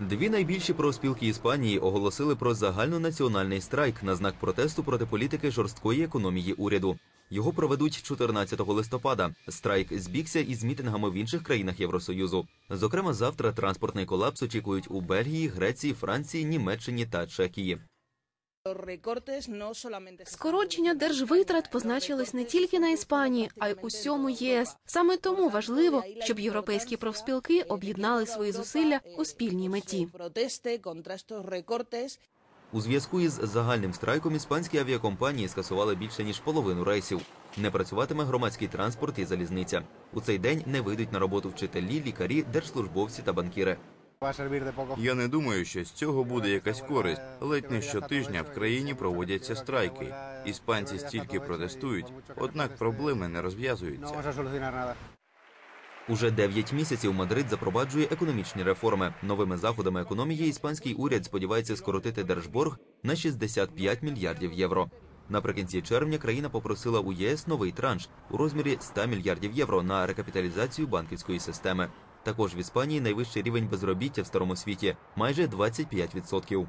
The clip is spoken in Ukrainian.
Дві найбільші профспілки Іспанії оголосили про загальнонаціональний страйк на знак протесту проти політики жорсткої економії уряду. Його проведуть 14 листопада. Страйк збігся із мітингами в інших країнах Євросоюзу. Зокрема, завтра транспортний колапс очікують у Бельгії, Греції, Франції, Німеччині та Чехії. Скорочення держвитрат позначились не тільки на Іспанії, а й усьому ЄС. Саме тому важливо, щоб європейські профспілки об'єднали свої зусилля у спільній меті. У зв'язку із загальним страйком іспанські авіакомпанії скасували більше ніж половину рейсів. Не працюватиме громадський транспорт і залізниця. У цей день не вийдуть на роботу вчителі, лікарі, держслужбовці та банкіри. Я не думаю, що з цього буде якась користь. Ледь не щотижня в країні проводяться страйки. Іспанці стільки протестують, однак проблеми не розв'язуються. Уже 9 місяців Мадрид запроваджує економічні реформи. Новими заходами економії іспанський уряд сподівається скоротити держборг на 65 мільярдів євро. Наприкінці червня країна попросила у ЄС новий транш у розмірі 100 мільярдів євро на рекапіталізацію банківської системи. Також в Іспанії найвищий рівень безробіття в старому світі майже 25%.